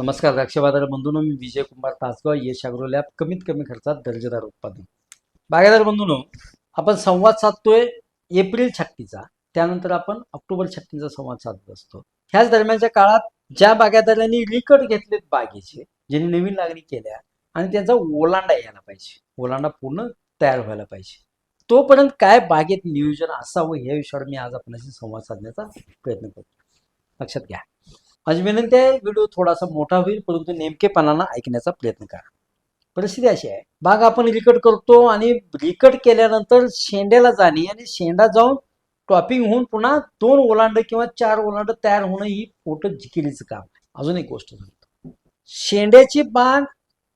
नमस्कार द्राक्ष बाजार बंधूंनो मी विजय कुमार तासगाव यश अॅग्रो लॅब कमीत कमी खर्चात दर्जेदार उत्पादन. बागायदार बंधून आपण संवाद साधतोय एप्रिल छाटणीचा. त्यानंतर आपण ऑक्टोबर छाटणीचा संवाद साधत असतो. ह्याच दरम्यानच्या काळात ज्या बागायदारांनी रिकट घेतलेत बागेचे ज्यांनी नवीन लागणी केल्या आणि त्यांचा ओलांडा यायला पाहिजे. ओलांडा पूर्ण तयार व्हायला पाहिजे. तोपर्यंत काय बागेत नियोजन असावं या विषयावर मी आज आपल्याशी संवाद साधण्याचा प्रयत्न करतो. लक्षात घ्या. माझी विनंती आहे व्हिडिओ थोडासा मोठा होईल परंतु नेमकेपणानं ऐकण्याचा प्रयत्न करा. परिस्थिती अशी आहे बाग आपण रिकट करतो आणि रिकट केल्यानंतर शेंड्याला जाणे आणि शेंडा जाऊन टॉपिंग होऊन पुन्हा दोन ओलांड किंवा चार ओलांड तयार होणं ही पोटं जिकिरीचं काम आहे. अजून एक गोष्ट सांगतो. शेंड्याची बाग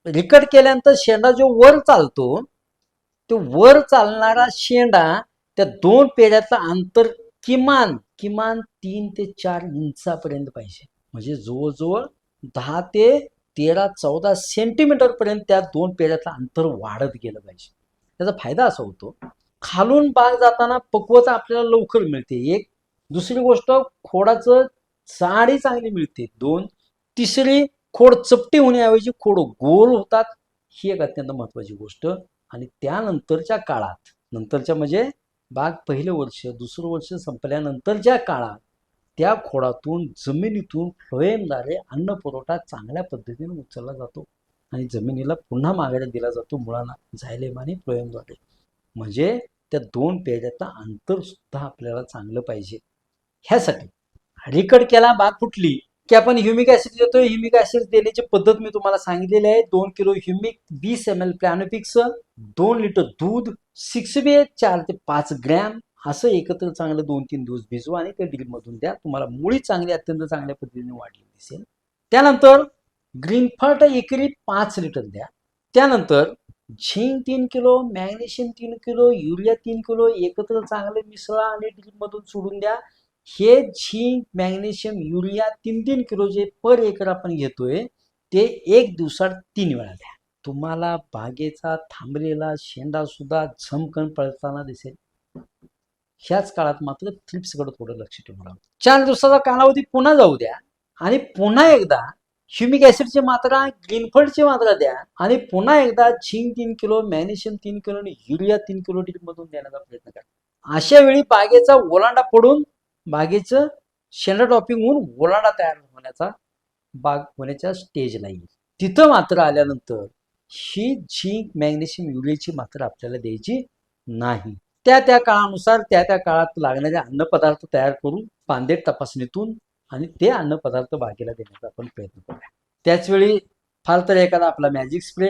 रिकट केल्यानंतर शेंडा जो वर चालतो तो वर चालणारा शेंडा त्या दोन पेड्याचं अंतर किमान किमान तीन ते चार इंचापर्यंत पाहिजे. म्हणजे जवळजवळ दहा ते तेरा चौदा सेंटीमीटर पर्यंत त्या दोन पेढ्याचं अंतर वाढत गेलं पाहिजे. त्याचा फायदा असा होतो खालून बाग जाताना पक्वता आपल्याला लवकर मिळते. एक दुसरी गोष्ट खोडाचं जाडी चांगली मिळते. दोन तिसरी खोड चपटी होण्याऐवजी खोड गोल होतात. ही एक अत्यंत महत्वाची गोष्ट. आणि त्यानंतरच्या काळात नंतरच्या म्हणजे बाग पहिलं वर्ष दुसरं वर्ष संपल्यानंतरच्या काळात त्या खोडातून जमिनीतून फ्लोएमद्वारे अन्न पुरवठा चांगल्या पद्धतीने उचलला जातो आणि जमिनीला पुन्हा मागायला दिला जातो. मुळांना झायलेम आणि फ्लोएमद्वारे म्हणजे त्या दोन पेजाचं अंतरसुद्धा आपल्याला चांगलं पाहिजे. ह्यासाठी रिकट केला बाग फुटली की आपण ह्युमिक ऍसिड देतो ह्युमिक ऍसिड देण्याची पद्धत मी तुम्हाला सांगितलेली आहे. दोन किलो ह्युमिक वीस एम एल प्लॅनोपिक्स दोन लिटर दूध सिक्स बी चार ते पाच ग्रॅम असं एकत्र चांगलं दोन तीन दिवस भिजवा आणि त्या ड्रिलमधून द्या. तुम्हाला मुळी चांगली अत्यंत चांगल्या पद्धतीने वाढली दिसेल. त्यानंतर ग्रीनफर्ट एकरी पाच लिटर द्या. त्यानंतर झिंक तीन किलो मॅग्नेशियम तीन किलो युरिया तीन किलो एकत्र चांगले मिसळा आणि ड्रिलमधून सोडून द्या. हे झिंक मॅग्नेशियम युरिया तीन तीन किलो जे पर एकर आपण घेतोय ते एक दिवसात तीन वेळा द्या. तुम्हाला बागेचा थांबलेला शेंडा सुद्धा झमकन पळताना दिसेल. ह्याच काळात मात्र थ्रिप्सकडे थोडं लक्ष ठेवून राहा. चार दिवसाचा कालावधी पुन्हा जाऊ द्या आणि पुन्हा एकदा ह्युमिक ऍसिडची मात्रा ग्रीनफर्डची मात्रा द्या आणि पुन्हा एकदा झिंक तीन किलो मॅग्नेशियम तीन किलो आणि युरिया तीन किलो मधून देण्याचा प्रयत्न करा. अशा वेळी बागेचा ओलांडा पडून बागेचं शेंडा टॉपिंग होऊन ओलांडा तयार होण्याचा बाग होण्याच्या स्टेज नाही. तिथं मात्र आल्यानंतर ही झिंक मॅग्नेशियम युरियाची मात्रा आपल्याला द्यायची नाही. त्या त्या काळानुसार त्या त्या काळात लागणारे अन्नपदार्थ तयार करून पांदे तपासणीतून आणि ते अन्नपदार्थ बागेला देण्याचा आपण प्रयत्न करूया. त्याचवेळी फार तर एखादा आपला मॅजिक स्प्रे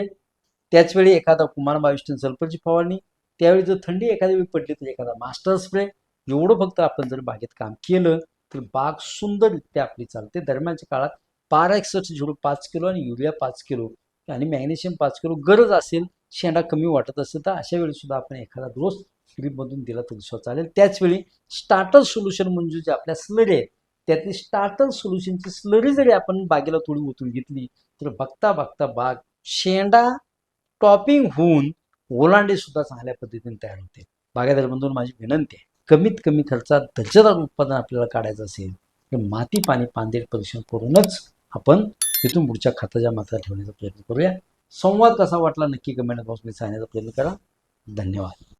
त्याचवेळी एखादा कुमार बाविष्टन सल्फरची फवारणी त्यावेळी जर थंडी एखाद्या वेळी पडली तर एखादा मास्टर स्प्रे एवढं फक्त आपण जर बागेत काम केलं तर बाग सुंदररित्या आपली चालते. दरम्यानच्या काळात पारा एकसष्ट झिरो पाच किलो आणि युरिया पाच किलो आणि मॅग्नेशियम पाच किलो गरज असेल शेंडा कमी वाटत असेल तर अशा वेळी सुद्धा आपण एखादा डोस मधून दिला तरी चालेल. त्याचवेळी स्टार्टर सोल्युशन म्हणजे जे आपल्या स्लरी आहेत त्यातली स्टार्टर सोल्युशनची स्लरी जरी आपण बागेला थोडी ओतून घेतली तर बघता बघता बाग शेंडा टॉपिंग होऊन ओलांडे सुद्धा चांगल्या पद्धतीने तयार होते. बागायतदारबंधून माझी विनंती आहे कमीत कमी खर्चात दर्जेदार उत्पादन आपल्याला काढायचं असेल तर माती पाणी पांदेड परीक्षण करूनच आपण तिथून पुढच्या खताच्या मात्रा ठेवण्याचा प्रयत्न करूया. संवाद कसा वाटला नक्की कमेंट बॉक्समध्ये सांगण्याचा प्रयत्न करा. धन्यवाद.